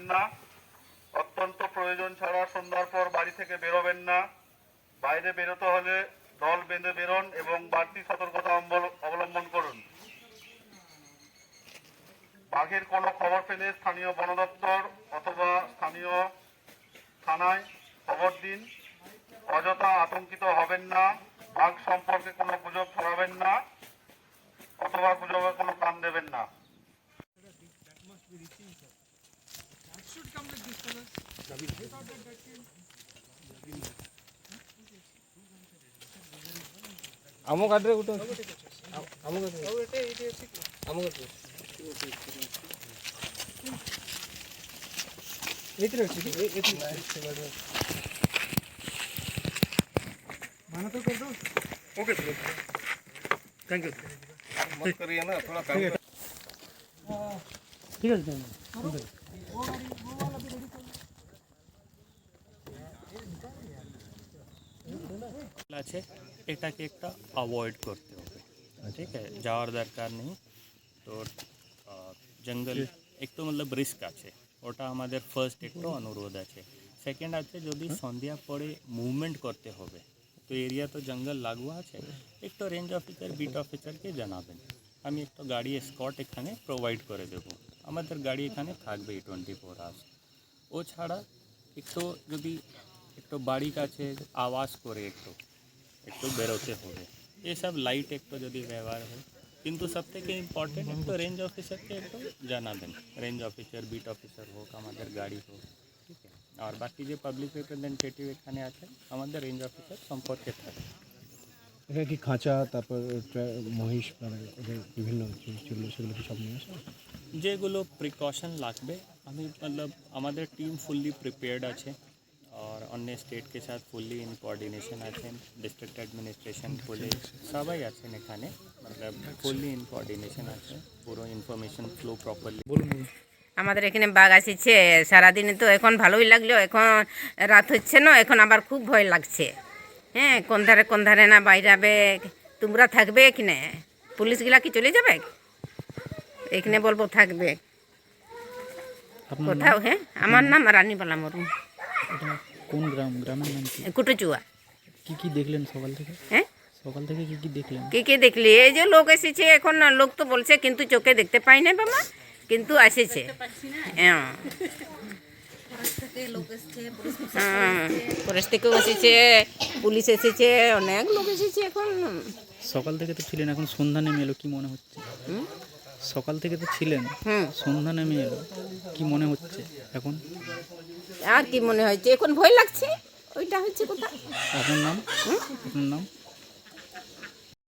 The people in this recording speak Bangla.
করবেন না। অত্যন্ত প্রয়োজন ছাড়া সন্ধ্যার পর বাড়ি থেকে বেরোবেন না। বাইরে বেরোতে হলে দল বেঁধে বেরোন এবং বাড়তি সতর্কতা অবলম্বন করুন। বাঘের কোনো খবর পেলে স্থানীয় বন দপ্তর অথবা স্থানীয় থানায় খবর দিন। অযথা আতঙ্কিত হবেন না। বাঘ সম্পর্কে কোনো গুজব ছড়াবেন না। অথবা গুজবে কোনো কান দেবেন না। आमो काट रहे गुटन आमो काट रहे आमो काट ଗୋଟେ ଆମ ଗାଡ଼ିରେ ଆମ ଗାଡ଼ିରେ ଏଥିରେ ଅଛି मान तो कर दो ओके थैंक यू मत करिए ना थोड़ा काम ठीक है। ठीक है আছে এটাকে একটা অ্যাভয়েড করতে হবে। ঠিক আছে যাওয়ার দরকার নেই। তো জঙ্গল একটু মতলব রিস্ক আছে। ওটা আমাদের ফার্স্ট একটু অনুরোধ আছে। সেকেন্ড আছে যদি সন্ধ্যা পরে মুভমেন্ট করতে হবে তো এরিয়া তো জঙ্গল লাগু আছে একটু রেঞ্জ অফিসার বিট অফিসারকে জানাবেন। আমি একটু গাড়ি স্কট এখানে প্রোভাইড করে দেবো। আমাদের গাড়ি এখানে থাকবেই টোয়েন্টি ফোর আওয়ার্স ও ছাড়া একটু যদি একটু বাড়ির কাছে আওয়াজ করে একটু একটু বেরোতে হবে। এসব লাইট একটু যদি ব্যবহার হয়। কিন্তু সব থেকে ইম্পর্টেন্ট একটু রেঞ্জ অফিসারকে একটু জানাবেন। রেঞ্জ অফিসার বিট অফিসার হোক আমাদের গাড়ি হোক ঠিক আছে? আর বাকি যে পাবলিক রিপ্রেজেন্টেটিভ এখানে আছে আমাদের রেঞ্জ অফিসার সম্পর্কে থাকে এটা কি খাঁচা তারপর মহিষ মানে বিভিন্ন যেগুলো সেগুলো কি সব নিয়ে আসে? যেগুলো প্রিকশন লাগবে আমি মতলব আমাদের টিম ফুললি প্রিপেয়ার্ড আছে। অন্য স্টেটকে সাথে ফুললি ইন কোঅর্ডিনেশন আছেন ডিস্ট্রিক্ট অ্যাডমিনিস্ট্রেশন পুলিশ সবাই আছেন এখানে মতলব ফুললি ইন কোঅর্ডিনেশন আছে পুরো ইনফরমেশন ফ্লো প্রপারলি আমাদের এখানে বাঘ আসিছে সারাদিনে তো এখন ভালোই লাগল এখন রাত হচ্ছে না এখন আবার খুব ভয় লাগছে। হ্যাঁ কোন ধারে কোন ধারে না বাইরাবে তোমরা থাকবে এখানে? পুলিশগুলা কি চলে যাবে? এখানে বলব থাকবে। কোথাও হ্যাঁ আমার নাম রানী বালা মরু কোন গ্রাম? গ্রামের নাম কি? কুটুচুয়া। কি কি দেখলেন সকাল থেকে? হ্যাঁ? সকাল থেকে কি কি দেখলেন? কে কে দেখলি? এই যে লোক এসেছে এখন না লোক তো বলছে কিন্তু চোখে দেখতে পাই না বাবা কিন্তু আসেছে। হ্যাঁ। হ্যাঁ, ফরেস্ট থেকেও এসেছে পুলিশ এসেছে অনেক লোক এসেছে এখন। সকাল থেকে তো ছিলেন এখন সন্ধ্যা নেমে এলো কি মনে হচ্ছে? সকাল থেকে তো ছিলেন হ্যাঁ সন্ধ্যা নেমে এলো। কি মনে হচ্ছে এখন? আর কি মনে হয়েছে? এখন ভয় লাগছে? ওইটা হচ্ছে কোথায়? আপনার নাম? আপনার নাম?